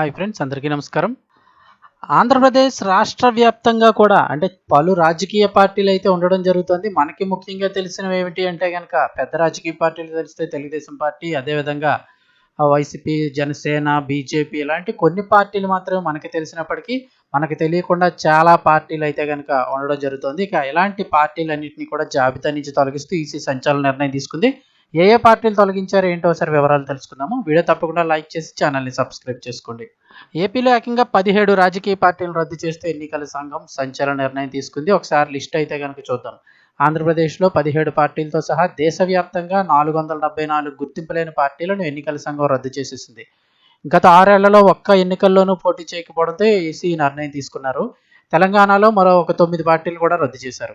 Hi friends అందరికీ నమస్కారం. ఆంధ్రప్రదేశ్ రాష్ట్ర వ్యాప్తంగా కూడా అంటే పలు రాజకీయ పార్టీలు అయితే ఉండడం జరుగుతుంది. మనకి ముఖ్యంగా తెలిసినవి ఏమిటి అంటే కనుక పెద్ద రాజకీయ పార్టీలు తెలిస్తే తెలుగుదేశం పార్టీ అదేవిధంగా వైసీపీ జనసేన బీజేపీ ఇలాంటి కొన్ని పార్టీలు మాత్రమే మనకి తెలిసినప్పటికీ మనకి తెలియకుండా చాలా పార్టీలు అయితే కనుక ఉండడం జరుగుతుంది. ఇక ఇలాంటి పార్టీలన్నింటినీ కూడా జాబితా నుంచి తొలగిస్తూ ఈసీ సంచలన నిర్ణయం తీసుకుంది. ఏ ఏ పార్టీలు తొలగించారో ఏంటో ఒకసారి వివరాలు తెలుసుకుందాము. వీడియో తప్పకుండా లైక్ చేసి ఛానల్ని సబ్స్క్రైబ్ చేసుకోండి. ఏపీలో ఏకంగా పదిహేడు రాజకీయ పార్టీలను రద్దు చేస్తూ ఎన్నికల సంఘం సంచలన నిర్ణయం తీసుకుంది. ఒకసారి లిస్ట్ అయితే కనుక చూద్దాం. ఆంధ్రప్రదేశ్లో పదిహేడు పార్టీలతో సహా దేశవ్యాప్తంగా నాలుగు వందల డెబ్బై నాలుగు గుర్తింపు లేని పార్టీలను ఎన్నికల సంఘం రద్దు చేసేసింది. గత ఆరేళ్ళలో ఒక్క ఎన్నికల్లోనూ పోటీ చేయకపోవడంతో ఈసీ నిర్ణయం తీసుకున్నారు. తెలంగాణలో మరో ఒక తొమ్మిది పార్టీలు కూడా రద్దు చేశారు.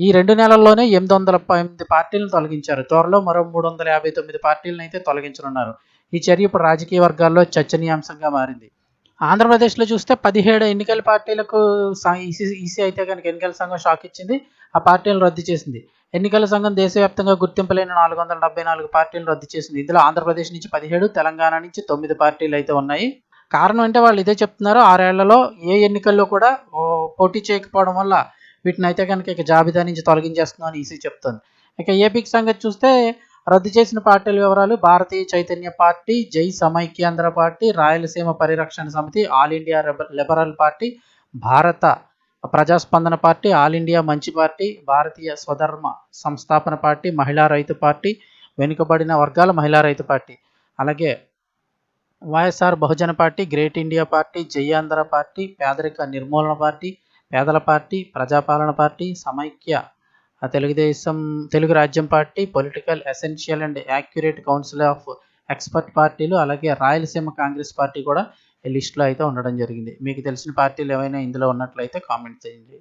ఈ రెండు నెలల్లోనే ఎనిమిది వందల ఎనిమిది పార్టీలను తొలగించారు. త్వరలో మరో మూడు వందల యాభై తొమ్మిది పార్టీలను అయితే తొలగించనున్నారు. ఈ చర్య ఇప్పుడు రాజకీయ వర్గాల్లో చర్చనీయాంశంగా మారింది. ఆంధ్రప్రదేశ్లో చూస్తే పదిహేడు ఎన్నికల పార్టీలకు ఈసీ ఈసీ అయితే కనుక ఎన్నికల సంఘం షాక్ ఇచ్చింది. ఆ పార్టీలను రద్దు చేసింది. ఎన్నికల సంఘం దేశవ్యాప్తంగా గుర్తింపులేని నాలుగు వందల డెబ్బై నాలుగు పార్టీలను రద్దు చేసింది. ఇందులో ఆంధ్రప్రదేశ్ నుంచి పదిహేడు తెలంగాణ నుంచి తొమ్మిది పార్టీలు అయితే ఉన్నాయి. కారణం అంటే వాళ్ళు ఇదే చెప్తున్నారు. ఆరేళ్ళలో ఏ ఎన్నికల్లో కూడా ఓ, పోటీ చేయకపోవడం వల్ల వీటిని అయితే కనుక ఇక జాబితా నుంచి తొలగించేస్తున్నామని ఈసీ చెప్తుంది. ఇక ఏపీకి సంగతి చూస్తే రద్దు చేసిన పార్టీల వివరాలు భారతీయ చైతన్య పార్టీ జై సమైక్యాంధ్ర పార్టీ రాయలసీమ పరిరక్షణ సమితి all India liberal party Bharat Prajaspandana party all India Manchi party Bharatiya Swadharma Sansthapana party మహిళా రైతు పార్టీ వెనుకబడిన వర్గాల మహిళా రైతు పార్టీ. అలాగే YSR Bahujan party great India party Jayandhra party Pedarika Nirmulana party పేదల party Prajapalana party Samaikya Telugu Desam Telugu Rajyam party political essential and accurate council of expert పార్టీలు అలాగే Rayalaseema Congress party కూడా ఈ లిస్టులో అయితే ఉండడం జరిగింది. మీకు తెలిసిన పార్టీలు ఏమైనా ఇందులో ఉన్నట్లయితే కామెంట్ చేయండి.